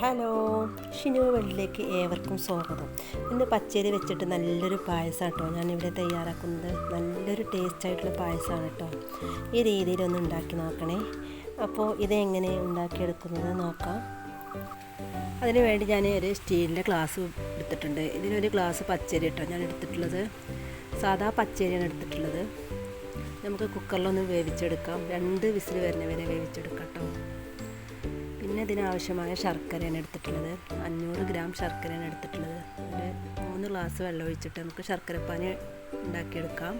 Hello Shinu വെള്ളിലേക്ക് ഏവർക്കും സ്വാഗതം. ഇന്ന് പച്ചരി വെച്ചിട്ട് നല്ലൊരു പായസം കേട്ടോ ഞാനിവിടെ തയ്യാറാക്കുന്നത് നല്ലൊരു ടേസ്റ്റ് ആയിട്ടുള്ള പായസമാണ് കേട്ടോ ഈ രീതിയിലൊന്ന് ഉണ്ടാക്കി നോക്കണേ. അപ്പോൾ ഇതെങ്ങനെ ഉണ്ടാക്കിയെടുക്കുന്നത് നോക്കാം. അതിന് വേണ്ടി ഞാൻ ഒരു സ്റ്റീലിന്റെ ഗ്ലാസ് എടുത്തിട്ടുണ്ട്. ഇതിനൊരു ഗ്ലാസ് പച്ചരി കേട്ടോ ഞാൻ എടുത്തിട്ടുള്ളത്. സാധാ പച്ചരിയാണ് എടുത്തിട്ടുള്ളത്. നമുക്ക് കുക്കറിലൊന്ന് വേവിച്ചെടുക്കാം. രണ്ട് വിസിൽ വരുന്നവരെ വേവിച്ചെടുക്കാം കേട്ടോ. ഇതിനാവശ്യമായ ശർക്കരയാണ് എടുത്തിട്ടുള്ളത്. അഞ്ഞൂറ് ഗ്രാം ശർക്കരയാണ് എടുത്തിട്ടുള്ളത്. ഒരു മൂന്ന് ഗ്ലാസ് വെള്ളം ഒഴിച്ചിട്ട് നമുക്ക് ശർക്കരപ്പാനി ഉണ്ടാക്കിയെടുക്കാം.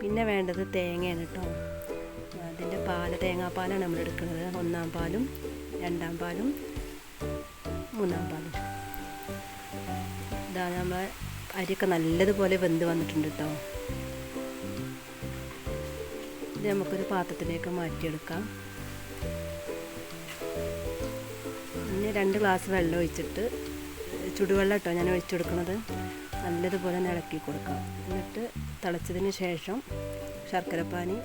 പിന്നെ വേണ്ടത് തേങ്ങയാണ് കേട്ടോ അതിന്റെ പാൽ തേങ്ങാപ്പാലാണ് നമ്മൾ എടുക്കുന്നത്. ഒന്നാം പാലും രണ്ടാം പാലും മൂന്നാം പാലും. ഇതാ നമ്മൾ അരിയൊക്കെ നല്ലതുപോലെ വെന്ത് വന്നിട്ടുണ്ട് കേട്ടോ ഇത് നമുക്കൊരു പാത്രത്തിലേക്ക് മാറ്റിയെടുക്കാം. പിന്നെ രണ്ട് ഗ്ലാസ് വെള്ളം ഒഴിച്ചിട്ട് ചുടുവെള്ളം കേട്ടോ ഞാൻ ഒഴിച്ചു കൊടുക്കുന്നത് നല്ലതുപോലെ ഇളക്കി കൊടുക്കാം. എന്നിട്ട് തിളച്ചതിന് ശേഷം ശർക്കരപ്പാനി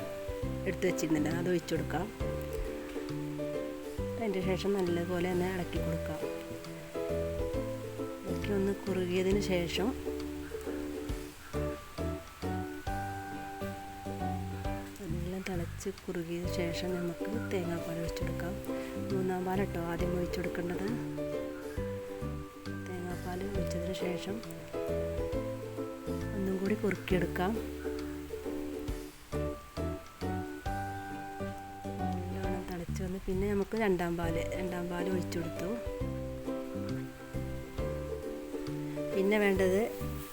എടുത്ത് വെച്ചിരുന്നില്ല അത് ഒഴിച്ചു കൊടുക്കാം. അതിന്റെ ശേഷം നല്ലതുപോലെ തന്നെ ഇളക്കി കൊടുക്കാം. ഇളക്കി ഒന്ന് കുറുകിയതിന് ശേഷം കുറുകിയ ശേഷം നമുക്ക് തേങ്ങാപ്പാൽ ഒഴിച്ചെടുക്കാം മൂന്നാം പാൽ കേട്ടോ ആദ്യം ഒഴിച്ചെടുക്കേണ്ടത്. തേങ്ങാപ്പാൽ ഒഴിച്ചതിന് ശേഷം ഒന്നും കൂടി കുറുക്കിയെടുക്കാം. നല്ലോണം തിളച്ച് വന്ന് പിന്നെ നമുക്ക് രണ്ടാം പാൽ രണ്ടാം പാൽ ഒഴിച്ചെടുത്തു. പിന്നെ വേണ്ടത്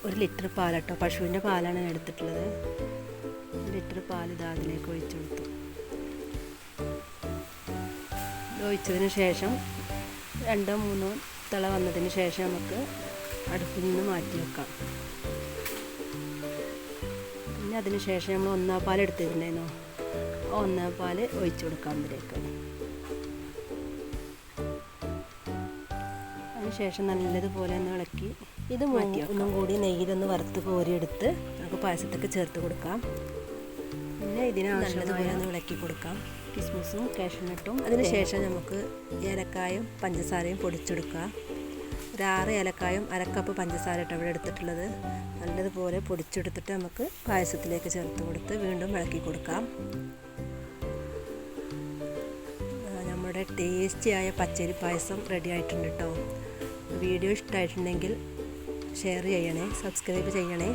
ഒരു ലിറ്റർ പാലട്ടോ പശുവിന്റെ പാലാണ് എടുത്തിട്ടുള്ളത്. ലിറ്റർ പാൽ ഇത് അതിലേക്ക് ഒഴിച്ചു കൊടുത്തു. ഒഴിച്ചതിന് ശേഷം രണ്ടോ മൂന്നോ തിള വന്നതിന് ശേഷം നമുക്ക് അടുപ്പിൽ നിന്ന് മാറ്റി വെക്കാം. പിന്നെ അതിന് ശേഷം നമ്മൾ ഒന്നാം പാൽ എടുത്തിരുന്നേനോ ഒന്നാം പാൽ ഒഴിച്ചു കൊടുക്കാം അതിലേക്ക്. അതിനുശേഷം നല്ലതുപോലെ ഒന്ന് ഇളക്കി ഇത് മാറ്റി ഒന്നും കൂടി നെയ്യിലൊന്ന് വറുത്ത് കോരിയെടുത്ത് നമുക്ക് പായസത്തൊക്കെ ചേർത്ത് കൊടുക്കാം. പിന്നെ ഇതിനാവശ്യമായ ഒന്ന് ഇളക്കി കൊടുക്കാം. കിസ്മിസും കാഷ്നട്ടും അതിനുശേഷം നമുക്ക് ഏലക്കായും പഞ്ചസാരയും പൊടിച്ചെടുക്കാം ഒരു ആറ് ഏലക്കായും അരക്കപ്പ് പഞ്ചസാര ഇട്ട് അവിടെ എടുത്തിട്ടുള്ളത്. നല്ലതുപോലെ പൊടിച്ചെടുത്തിട്ട് നമുക്ക് പായസത്തിലേക്ക് ചേർത്ത് കൊടുത്ത് വീണ്ടും ഇളക്കി കൊടുക്കാം. നമ്മുടെ ടേസ്റ്റിയായ പച്ചരി പായസം റെഡി ആയിട്ടുണ്ട് കേട്ടോ. വീഡിയോ ഇഷ്ടമായിട്ടുണ്ടെങ്കിൽ ഷെയർ ചെയ്യണേ സബ്സ്ക്രൈബ് ചെയ്യണേ.